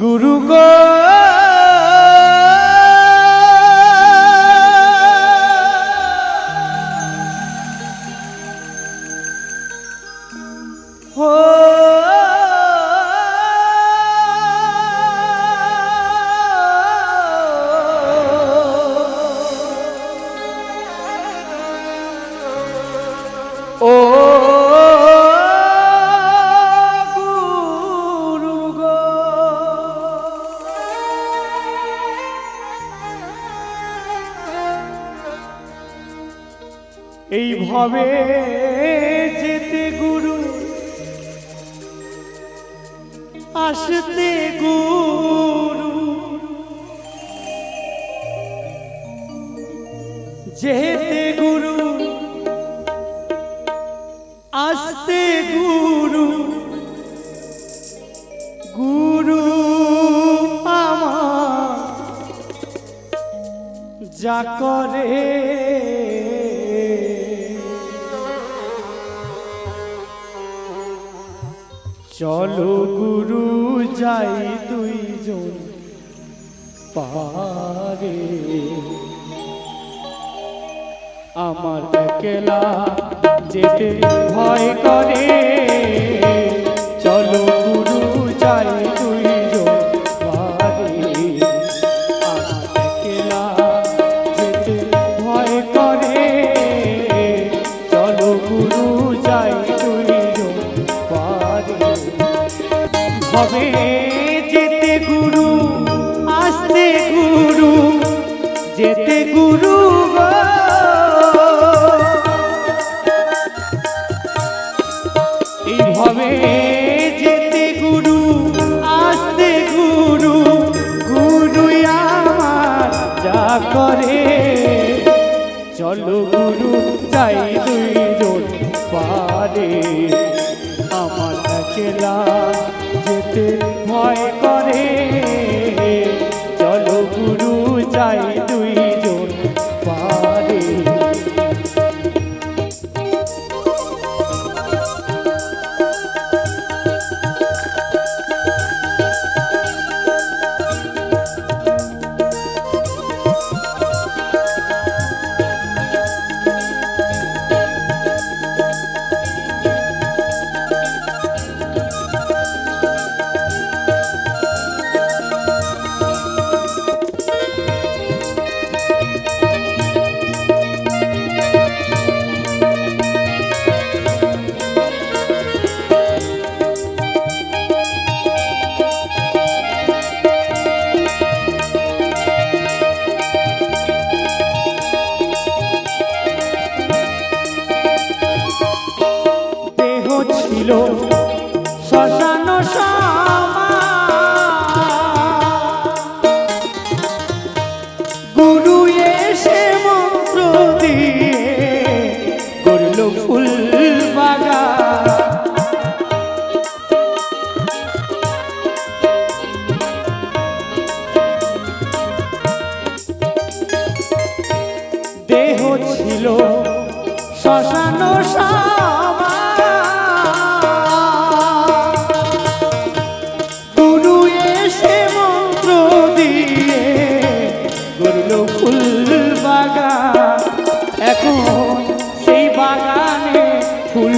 গুরু গো। এইভাবে যেতে গুরু আসতে গুরু। যেতে গুরু আসতে গুরু। গুরু আমার যা করে চলো গুরু যাই দুইজন পারে আমার একলা যেতে ভয় করে। গুরু। এইভাবে যেতে গুরু, আসতে গুরু গুরু আমার যা করে। চলো গুরু, যাই দুইজন পারে আমার একলা যেতে ভয় করে। চলো গুরু, যাই ছিল শ্মশান। গুরু এসে মন্ত্র দিয়ে ফুল বাগান এখন সেই বাগানে ফুল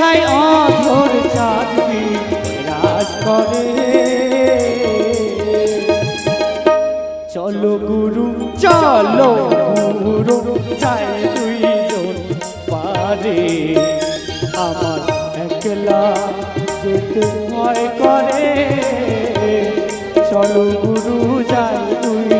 সেথায় অধর চাঁদবি রাজ করে? চলো গুরু চলো গুরু যাই দুইজন পারে। আমার একলা যেতে ভয় করে। চলো গুরু যাই দুইজন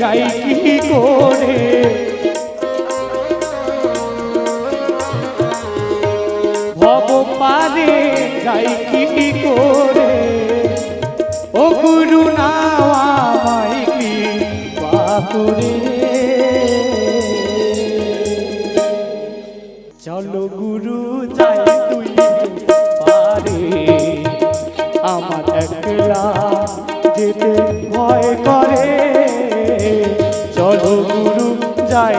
যাই কি করে? ভব পারে যাই কি করে? ও গুরু নামাই বাপুরে চলো গুরু, যাই চলো গুরু যাই।